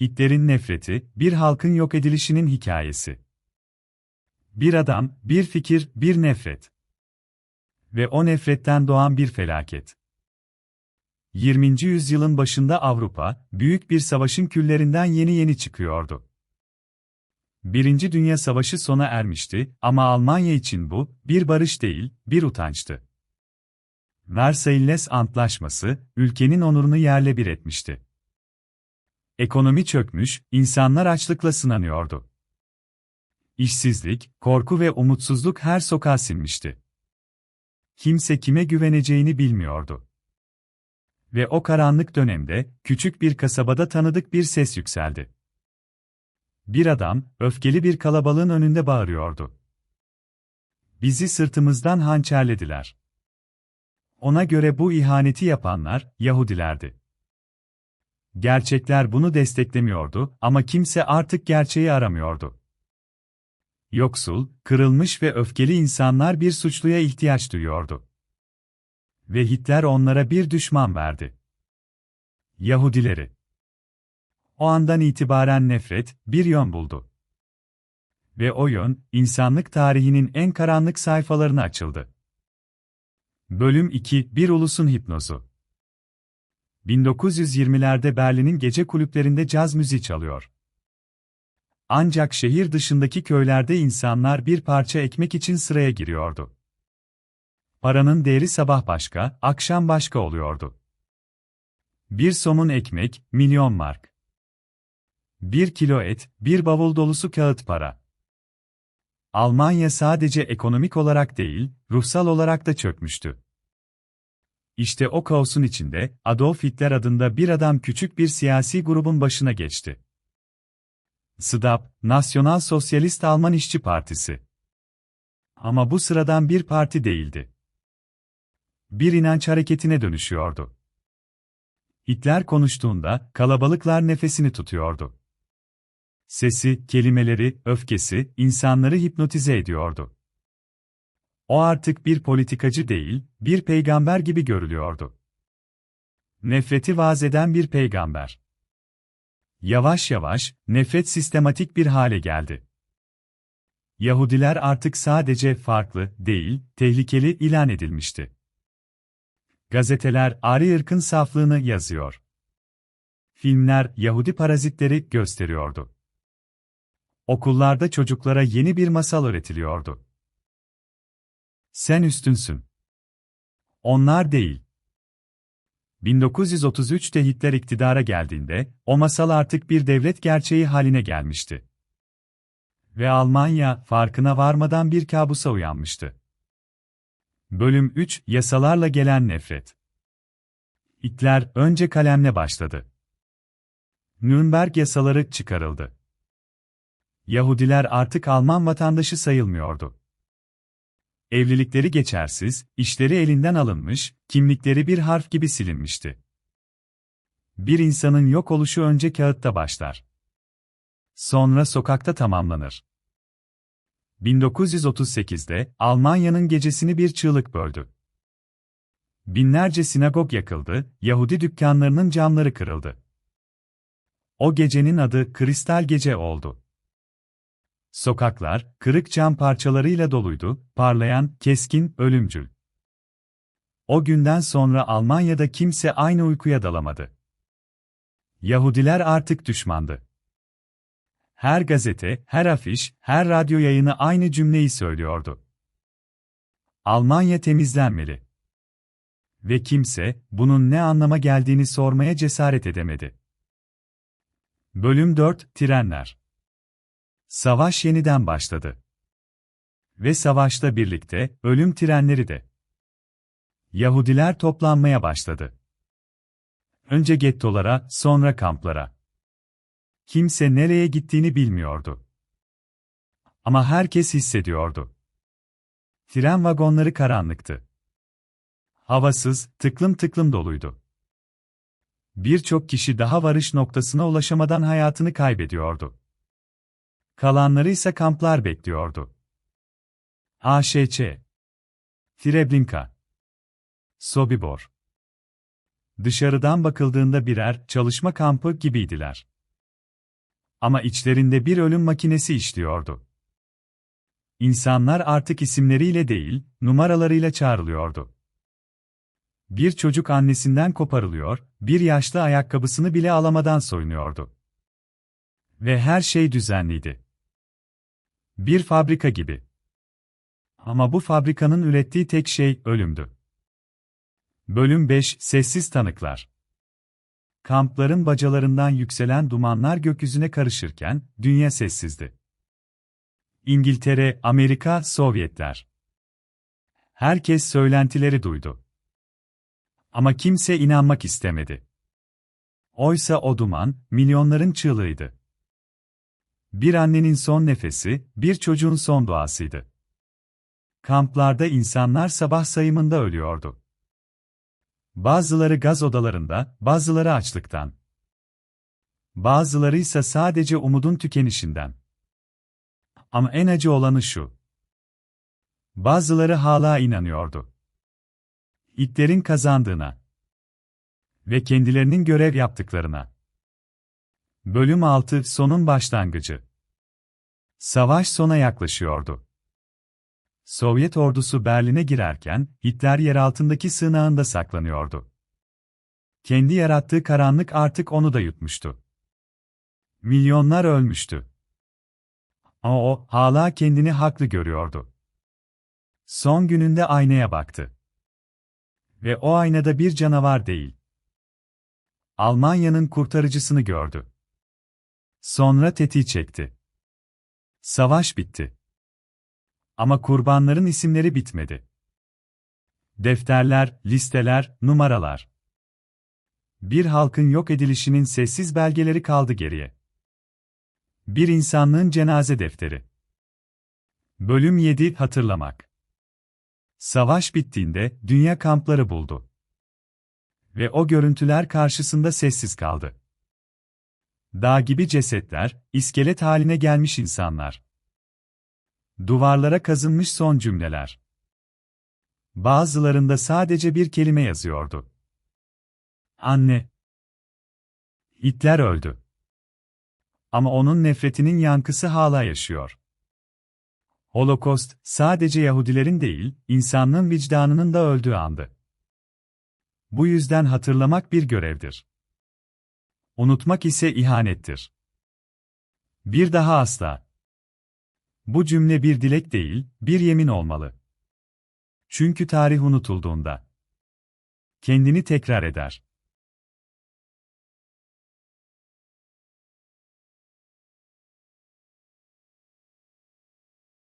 Hitler'in nefreti, bir halkın yok edilişinin hikayesi. Bir adam, bir fikir, bir nefret. Ve o nefretten doğan bir felaket. 20. yüzyılın başında Avrupa, büyük bir savaşın küllerinden yeni yeni çıkıyordu. Birinci Dünya Savaşı sona ermişti ama Almanya için bu, bir barış değil, bir utançtı. Versailles Antlaşması, ülkenin onurunu yerle bir etmişti. Ekonomi çökmüş, insanlar açlıkla sınanıyordu. İşsizlik, korku ve umutsuzluk her sokağa sinmişti. Kimse kime güveneceğini bilmiyordu. Ve o karanlık dönemde, küçük bir kasabada tanıdık bir ses yükseldi. Bir adam, öfkeli bir kalabalığın önünde bağırıyordu. Bizi sırtımızdan hançerlediler. Ona göre bu ihaneti yapanlar, Yahudilerdi. Gerçekler bunu desteklemiyordu ama kimse artık gerçeği aramıyordu. Yoksul, kırılmış ve öfkeli insanlar bir suçluya ihtiyaç duyuyordu. Ve Hitler onlara bir düşman verdi. Yahudileri. O andan itibaren nefret, bir yön buldu. Ve o yön, insanlık tarihinin en karanlık sayfalarına açıldı. Bölüm 2 Bir Ulusun Hipnozu 1920'lerde Berlin'in gece kulüplerinde caz müziği çalıyor. Ancak şehir dışındaki köylerde insanlar bir parça ekmek için sıraya giriyordu. Paranın değeri sabah başka, akşam başka oluyordu. Bir somun ekmek, milyon mark. Bir kilo et, bir bavul dolusu kağıt para. Almanya sadece ekonomik olarak değil, ruhsal olarak da çökmüştü. İşte o kaosun içinde, Adolf Hitler adında bir adam küçük bir siyasi grubun başına geçti. SDAP, Nasyonal Sosyalist Alman İşçi Partisi. Ama bu sıradan bir parti değildi. Bir inanç hareketine dönüşüyordu. Hitler konuştuğunda, kalabalıklar nefesini tutuyordu. Sesi, kelimeleri, öfkesi, insanları hipnotize ediyordu. O artık bir politikacı değil, bir peygamber gibi görülüyordu. Nefreti vaaz eden bir peygamber. Yavaş yavaş, nefret sistematik bir hale geldi. Yahudiler artık sadece farklı, değil, tehlikeli ilan edilmişti. Gazeteler Ari ırkın saflığını yazıyor. Filmler Yahudi parazitleri gösteriyordu. Okullarda çocuklara yeni bir masal öğretiliyordu. Sen üstünsün. Onlar değil. 1933'te Hitler iktidara geldiğinde, o masal artık bir devlet gerçeği haline gelmişti. Ve Almanya, farkına varmadan bir kabusa uyanmıştı. Bölüm 3 Yasalarla gelen nefret. Hitler önce kalemle başladı. Nürnberg yasaları çıkarıldı. Yahudiler artık Alman vatandaşı sayılmıyordu. Evlilikleri geçersiz, işleri elinden alınmış, kimlikleri bir harf gibi silinmişti. Bir insanın yok oluşu önce kağıtta başlar. Sonra sokakta tamamlanır. 1938'de Almanya'nın gecesini bir çığlık böldü. Binlerce sinagog yakıldı, Yahudi dükkanlarının camları kırıldı. O gecenin adı Kristal Gece oldu. Sokaklar, kırık cam parçalarıyla doluydu, parlayan, keskin, ölümcül. O günden sonra Almanya'da kimse aynı uykuya dalamadı. Yahudiler artık düşmandı. Her gazete, her afiş, her radyo yayını aynı cümleyi söylüyordu. Almanya temizlenmeli. Ve kimse, bunun ne anlama geldiğini sormaya cesaret edemedi. Bölüm 4 Trenler Savaş yeniden başladı. Ve savaşta birlikte, ölüm trenleri de. Yahudiler toplanmaya başladı. Önce gettolara, sonra kamplara. Kimse nereye gittiğini bilmiyordu. Ama herkes hissediyordu. Tren vagonları karanlıktı. Havasız, tıklım tıklım doluydu. Birçok kişi daha varış noktasına ulaşamadan hayatını kaybediyordu. Kalanları ise kamplar bekliyordu. AŞÇ Treblinka Sobibor Dışarıdan bakıldığında birer çalışma kampı gibiydiler. Ama içlerinde bir ölüm makinesi işliyordu. İnsanlar artık isimleriyle değil, numaralarıyla çağrılıyordu. Bir çocuk annesinden koparılıyor, bir yaşlı ayakkabısını bile alamadan soyunuyordu. Ve her şey düzenliydi. Bir fabrika gibi. Ama bu fabrikanın ürettiği tek şey ölümdü. Bölüm 5 Sessiz Tanıklar Kampların bacalarından yükselen dumanlar gökyüzüne karışırken, dünya sessizdi. İngiltere, Amerika, Sovyetler. Herkes söylentileri duydu. Ama kimse inanmak istemedi. Oysa o duman, milyonların çığlığıydı. Bir annenin son nefesi, bir çocuğun son duasıydı. Kamplarda insanlar sabah sayımında ölüyordu. Bazıları gaz odalarında, bazıları açlıktan. Bazıları ise sadece umudun tükenişinden. Ama en acı olanı şu. Bazıları hala inanıyordu. İtlerin kazandığına ve kendilerinin görev yaptıklarına. Bölüm 6 Sonun başlangıcı. Savaş sona yaklaşıyordu. Sovyet ordusu Berlin'e girerken, Hitler yer altındaki sığınağında saklanıyordu. Kendi yarattığı karanlık artık onu da yutmuştu. Milyonlar ölmüştü. Ama o, hala kendini haklı görüyordu. Son gününde aynaya baktı. Ve o aynada bir canavar değil. Almanya'nın kurtarıcısını gördü. Sonra tetiği çekti. Savaş bitti. Ama kurbanların isimleri bitmedi. Defterler, listeler, numaralar. Bir halkın yok edilişinin sessiz belgeleri kaldı geriye. Bir insanlığın cenaze defteri. Bölüm 7 Hatırlamak Savaş bittiğinde dünya kampları buldu. Ve o görüntüler karşısında sessiz kaldı. Dağ gibi cesetler, iskelet haline gelmiş insanlar. Duvarlara kazınmış son cümleler. Bazılarında sadece bir kelime yazıyordu. Anne. Hitler öldü. Ama onun nefretinin yankısı hala yaşıyor. Holokost, sadece Yahudilerin değil, insanlığın vicdanının da öldüğü andı. Bu yüzden hatırlamak bir görevdir. Unutmak ise ihanettir. Bir daha asla. Bu cümle bir dilek değil, bir yemin olmalı. Çünkü tarih unutulduğunda kendini tekrar eder.